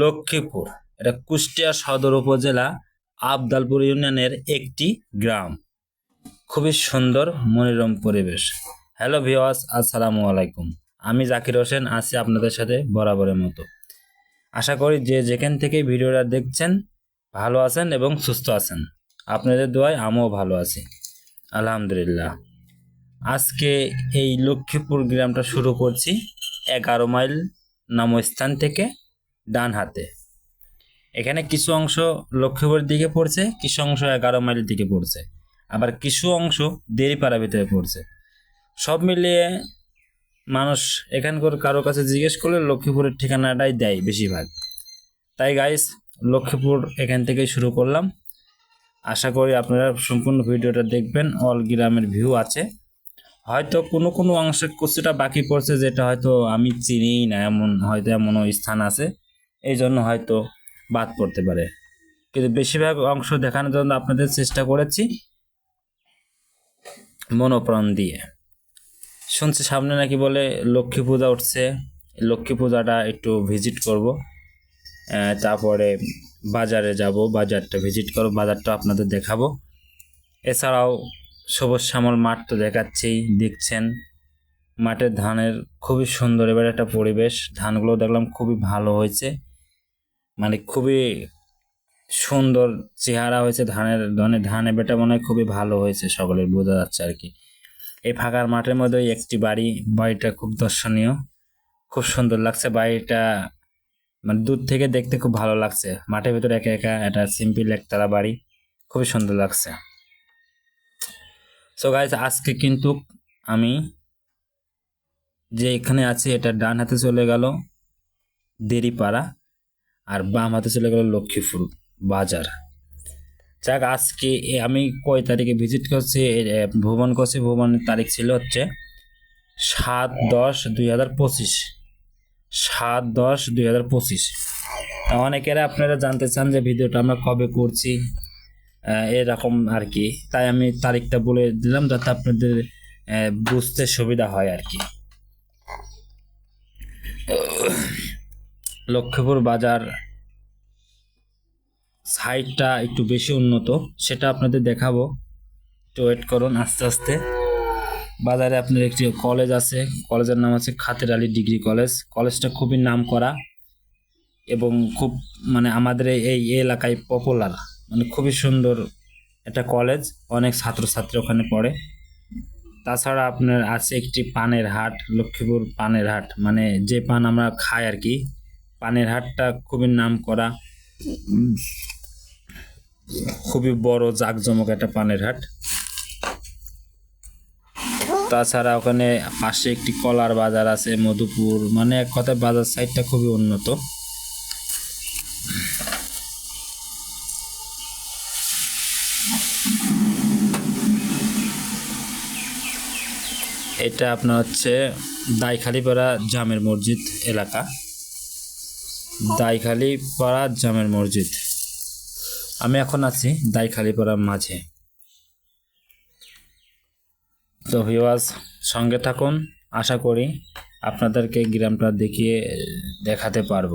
লক্ষ্মীপুর, এটা কুষ্টিয়া সদর উপজেলা আবদালপুর ইউনিয়নের একটি গ্রাম। খুবই সুন্দর মনোরম পরিবেশ। হ্যালো ভিওয়াস আসসালামু আলাইকুম। আমি জাকির হোসেন, আছি আপনাদের সাথে বরাবরের মতো। আশা করি যে যেখান থেকে ভিডিওটা দেখছেন, ভালো আছেন এবং সুস্থ আছেন। আপনাদের দোয়ায় আমিও ভালো আছি। আলহামদুলিল্লাহ। আজকে এই লক্ষ্মীপুর গ্রামটা শুরু করছি এগারো মাইল নাম স্থান থেকে ডান হাতে। এখানে কিছু অংশ লক্ষ্মীপুরের দিকে পড়ছে, কিছু অংশ এগারো মাইলের দিকে পড়ছে। আবার কিছু অংশ দেরিপাড়া ভিতরে পড়ছে। সব মিলিয়ে মানুষ এখানকার কারও কাছে জিজ্ঞেস করলে লক্ষ্মীপুরের ঠিকানাটাই দেয় বেশিরভাগ। তাই গাইস লক্ষ্মীপুর এখান থেকেই শুরু করলাম। আশা করি আপনারা সম্পূর্ণ ভিডিওটা দেখবেন অল গ্রামের ভিউ আছে। হয়তো কোনো কোনো অংশে কিছুটা বাকি পড়ছে, যেটা হয়তো আমি চিনিই না, এমন হয়তো এমনও স্থান আছে। এই জন্য হয়তো বাদ পড়তে পারে। কিন্তু বেশিরভাগ অংশ দেখানোর জন্য আপনাদের চেষ্টা করেছি মনোপ্রাণ দিয়ে। শুনছি সামনে নাকি বলে লক্ষ্মী পূজা উঠছে। লক্ষ্মী পূজাটা একটু ভিজিট করব। তারপরে বাজারে যাব, বাজারটা ভিজিট করব, বাজারটা আপনাদের দেখাবো। এছাড়াও সবুজ শ্যামল মাঠ তো দেখাচ্ছেই দেখছেন। মাঠের ধানের খুবই সুন্দর, এবার একটা পরিবেশ। ধানগুলো দেখলাম খুবই ভালো হয়েছে। মানে খুবই সুন্দর চেহারা হয়েছে, ধানের ধানের ধানে বেটা মনে হয় খুবই ভালো হয়েছে সকলের, বোঝা যাচ্ছে আর কি। এই ফাঁকার মাঠের মধ্যে একটি বাড়ি, বাড়িটা খুব দর্শনীয়, খুব সুন্দর লাগছে। বাড়িটা মানে দূর থেকে দেখতে খুব ভালো লাগছে। মাঠের ভিতরে একা একা, একটা সিম্পল একতলা বাড়ি, খুবই সুন্দর লাগছে। সো গাইজ আজকে কিন্তু আমি যে এখানে আছি, এটা ডান হাতে চলে গেল দেরিপাড়া। আর বাম হাতে চলে গেল লক্ষ্মীপুর বাজার। যাক, আজকে আমি কয় তারিখে ভিজিট করছি? ভ্রমণ করছি, ভ্রমণের তারিখ ছিল হচ্ছে সাত দশ দুই হাজার পঁচিশ। সাত দশ দুই হাজার পঁচিশ। অনেকেরা আপনারা জানতে চান যে ভিডিওটা আমরা কবে করছি এরকম আর কি। তাই আমি তারিখটা বলে দিলাম যাতে আপনাদের বুঝতে সুবিধা হয় আর কি। লক্ষ্মীপুর বাজার সাইডটা একটু বেশি উন্নত, সেটা আপনাদের দেখাবো। একটু ওয়েট করুন আস্তে আস্তে। বাজারে আপনার একটি কলেজ আছে কলেজের নাম আছে খাতের আলী ডিগ্রি কলেজ কলেজটা খুবই নাম করা এবং খুব মানে আমাদের এই এলাকায় পপুলার মানে খুবই সুন্দর একটা কলেজ অনেক ছাত্রছাত্রী ওখানে পড়ে। তাছাড়া আপনার আছে একটি পানের হাট, লক্ষ্মীপুর পানের হাট মানে যে পান আমরা খাই আর কি। পানের হাটটা খুবই নাম করা খুবই বড় জাঁকজমক একটা পানের হাট। তাছাড়া ওখানে পাশে একটি কলার বাজার আছে মধুপুর মানে এক কথায় বাজার সাইডটা খুবই উন্নত। এটা আপনার হচ্ছে দাইখালিপাড়া জামের মসজিদ এলাকা। দাইখালিপাড়া জামের মসজিদ। আমি এখন আছি দাইখালিপাড়ার মাঝে। তো ভিওয়াজ সঙ্গে থাকুন, আশা করি আপনাদেরকে গ্রামটা দেখিয়ে, দেখাতে পারব।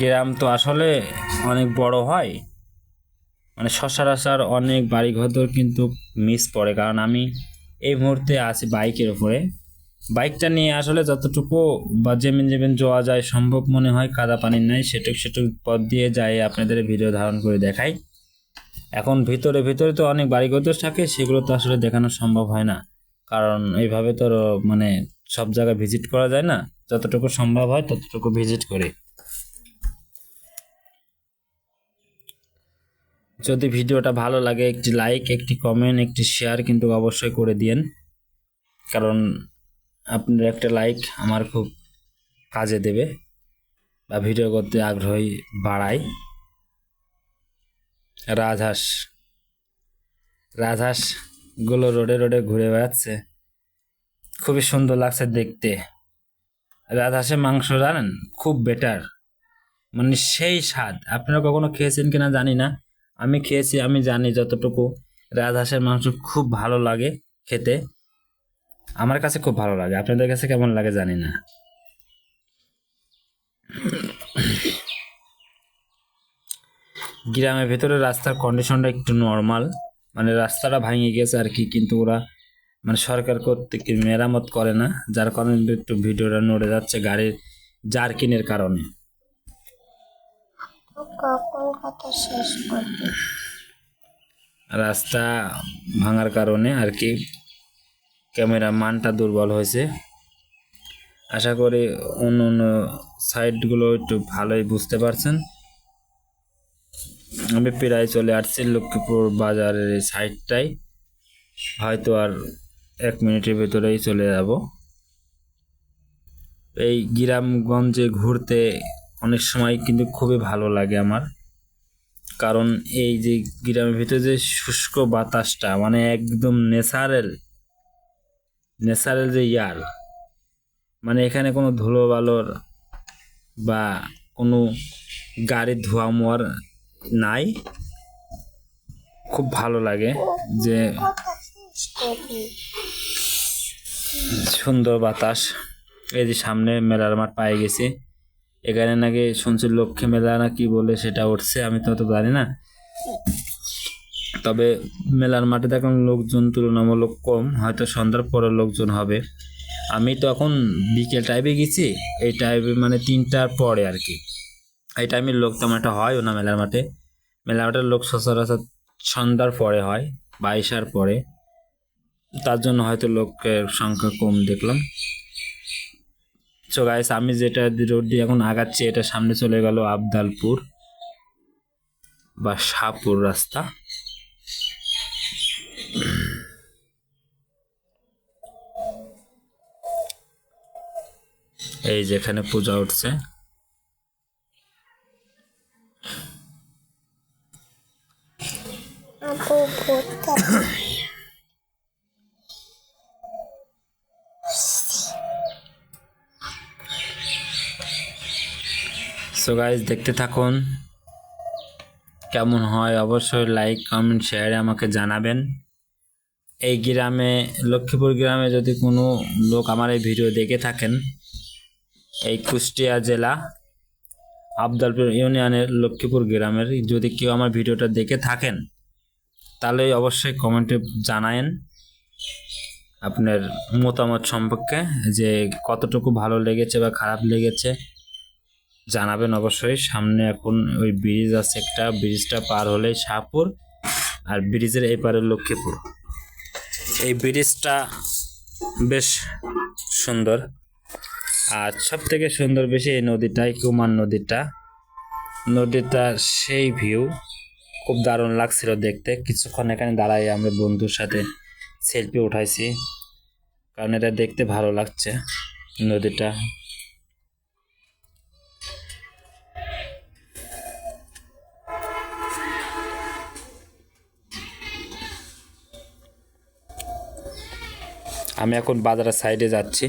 গ্রাম তো আসলে অনেক বড় হয়। মানে সচরাচর অনেক বাড়িঘর কিন্তু মিস পড়ে, কারণ আমি এই মুহূর্তে আছি বাইকের উপরে। বাইকটা নিয়ে আসলে যতটুকু বা যেমন যেমন যাওয়া যায় সম্ভব মনে হয় কাদা পানির নাই, সেটুক সেটুক পথ দিয়ে যাই আপনাদের ভিডিও ধারণ করে দেখাই। এখন ভিতরে ভিতরে তো অনেক বাড়িঘর থাকে, সেগুলো তো আসলে দেখানো সম্ভব হয় না। কারণ এইভাবে তো মানে সব জায়গায় ভিজিট করা যায় না। যতটুকু সম্ভব হয় ততটুকু ভিজিট করি। যদি ভিডিওটা ভালো লাগে, একটি লাইক একটি কমেন্ট একটি শেয়ার কিন্তু অবশ্যই করে দিয়েন। কারণ আপনার একটা লাইক আমার খুব কাজে দেবে বা ভিডিও করতে আগ্রহী বাড়ায়। রাজহাঁস রাজহাঁসগুলো রোডে রোডে ঘুরে বেড়াচ্ছে। খুবই সুন্দর লাগছে দেখতে। রাজহাঁসের মাংস জানেন? খুব বেটার মানে সেই স্বাদ। আপনারা কখনো খেয়েছেন কিনা জানি না। আমি খেয়েছি, আমি জানি যতটুকু রাজহাঁসের মাংস খুব ভালো লাগে খেতে। আমার কাছে খুব ভালো লাগে। আপনাদের কাছে কেমন লাগে জানি না। গ্রামের ভেতরে রাস্তার কন্ডিশনটা একটু নর্মাল মানে রাস্তাটা ভাঙে গেছে আর কি, কিন্তু ওরা মানে সরকার কর্তৃক মেরামত করে না। যার কারণে একটু ভিডিওটা নড়ে যাচ্ছে গাড়ির জার্কিনের কারণে। শেষ করবে রাস্তা ভাঙার কারণে আর কি ক্যামেরা মানটা দুর্বল হয়েছে। আশা করি অন্য অন্য সাইডগুলো একটু ভালোই বুঝতে পারছেন। আমি প্রায় চলে আসছি লক্ষ্মীপুর বাজারের এই সাইডটাই হয়তো আর এক মিনিটের ভেতরেই চলে যাব। এই গ্রামগঞ্জে ঘুরতে অনেক সময় কিন্তু খুবই ভালো লাগে আমার। কারণ এই যে গ্রামের ভিতরে যে শুষ্ক বাতাসটা মানে একদম নেচারেল ন্যাচারাল যে ইয়ার মানে এখানে কোনো ধুলো বালোর বা কোনো গাড়ির ধোঁয়া মোয়ার নাই। খুব ভালো লাগে যে সুন্দর বাতাস। এই যে সামনে মেলার মাঠ পায়ে গেছি। এখানে নাকি শুনছি লক্ষ্মী মেলা না কি বলে সেটা উঠছে, আমি তো অত জানি না। তবে মেলার মাঠে দেখুন লোকজন তুলনামূলক কম, হয়তো সন্ধ্যার পরে লোকজন হবে। আমি তো এখন বিকেল টাইমে গেছি, এই টাইমে মানে তিনটার পরে আর কি। এই টাইমে লোক তেমন একটা হয়ও না মেলার মাঠে। মেলার মাঠের লোক সচরাচর সন্ধ্যার পরে হয়, বাইশার পরে। তার জন্য হয়তো লোকের সংখ্যা কম দেখলাম। সো গাইস আমি যেটা রোড দিয়ে এখন আগাচ্ছি, এটা সামনে চলে গেল আবদালপুর বা শাহপুর রাস্তা। এই যেখানে পূজা উঠছে। সো গাইস দেখতে থাকুন। কেমন হয়? অবশ্যই লাইক কমেন্ট শেয়ারে আমাকে জানাবেন। এই গ্রামে, লক্ষ্মীপুর গ্রামে যদি কোনো লোক আমার এই ভিডিও দেখে থাকেন, এই কুষ্টিয়া জেলা, আবদালপুর ইউনিয়নের লক্ষ্মীপুর গ্রামের, যদি কেউ আমার ভিডিওটা দেখে থাকেন, তাহলে অবশ্যই কমেন্টে জানায়েন আপনার মতামত সম্পর্কে, যে কতটুকু ভালো লেগেছে বা খারাপ লেগেছে। জানাবেন অবশ্যই। সামনে এখন ওই ব্রিজ আছে একটা। ব্রিজটা পার হলে শাহপুর আর ব্রিজের এই পারে লক্ষ্মীপুর। এই ব্রিজটা বেশ সুন্দর। আর সব থেকে সুন্দর বেশি এই নদীটাই কুমার নদীটা। নদীটা সেই ভিউ খুব দারুণ লাগছিল দেখতে। কিছুক্ষণ এখানে দাঁড়াই আমরা বন্ধুর সাথে সেলফি উঠাইছি। কারণ এটা দেখতে ভালো লাগছে নদীটা। আমি এখন বাজারের সাইডে যাচ্ছি।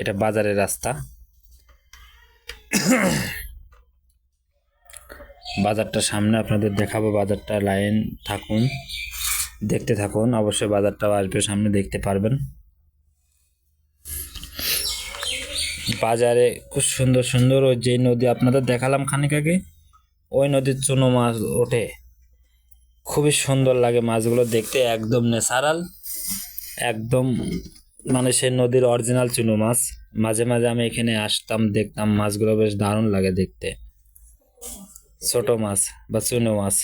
এটা বাজারের রাস্তা। বাজারটা সামনে আপনাদের দেখাবো, বাজারটা লাইন থাকুন। দেখতে থাকুন, অবশ্যই বাজারটাও আসবে সামনে দেখতে পারবেন। বাজারে খুব সুন্দর সুন্দর ওই যে নদী আপনাদের দেখালাম খানিক আগে, ওই নদীর চুনো মাছ ওঠে। খুবই সুন্দর লাগে মাছগুলো দেখতে, একদম ন্যাচারাল, একদম মানে সেই নদীর অরিজিনাল চুনো মাছ। মাঝে মাঝে আমি এখানে আসতাম, দেখতাম মাছগুলো বেশ দারুণ লাগে দেখতে। ছোট মাছ বা চুনো মাছ।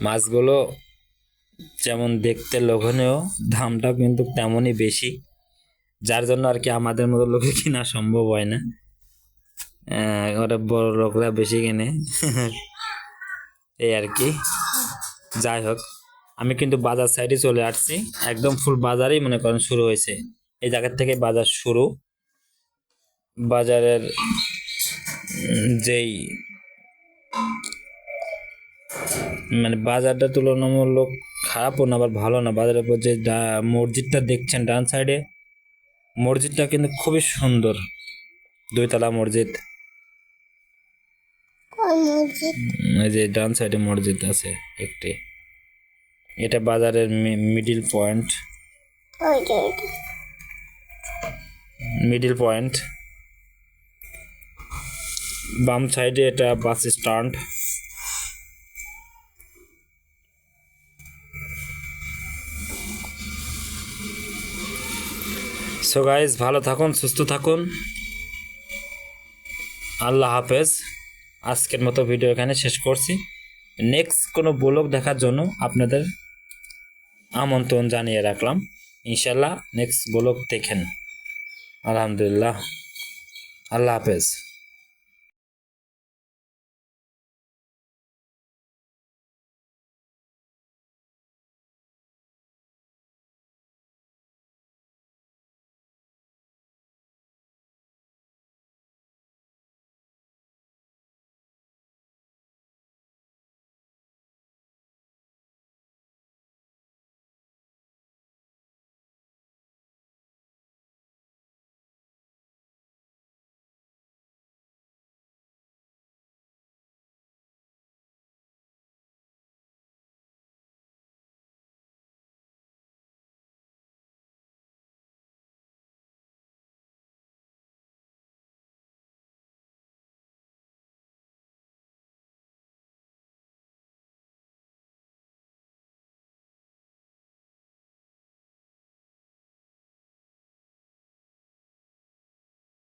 মাছগুলো যেমন দেখতে লোভনীয় দামটা কিন্তু তেমনই বেশি। যার জন্য আর কি আমাদের মতো লোকে কিনা সম্ভব হয় না। ওরা বড় লোকরা বেশি কেনে। এই আর কি। যাই হোক, আমি কিন্তু বাজার সাইডে চলে আসছি। একদম ফুল বাজারেই মনে করেন শুরু হয়েছে। এই জায়গার থেকে বাজার শুরু। বাজারের যেই মানে বাজারটা তুলনামূলক খারাপও না, আবার ভালো না। বাজারের উপর যে মসজিদটা দেখছেন ডান সাইডে মসজিদটা কিন্তু খুবই সুন্দর। দুইতলা মসজিদ। এই যে ডান সাইডে মসজিদ আছে একটি। এটা বাজারের মিডিল পয়েন্ট। মিডিল পয়েন্ট বাম সাইডে এটা বাস স্ট্যান্ড। সো গাইজ ভালো থাকুন সুস্থ থাকুন। আল্লাহ হাফেজ। আজকের মতো ভিডিও এখানে শেষ করছি। নেক্সট কোনো ব্লগ দেখার জন্য আপনাদের আমন্ত্রণ জানিয়ে রাখলাম। ইনশাল্লাহ নেক্সট ব্লগ দেখেন। আলহামদুলিল্লাহ। আল্লাহ হাফেজ।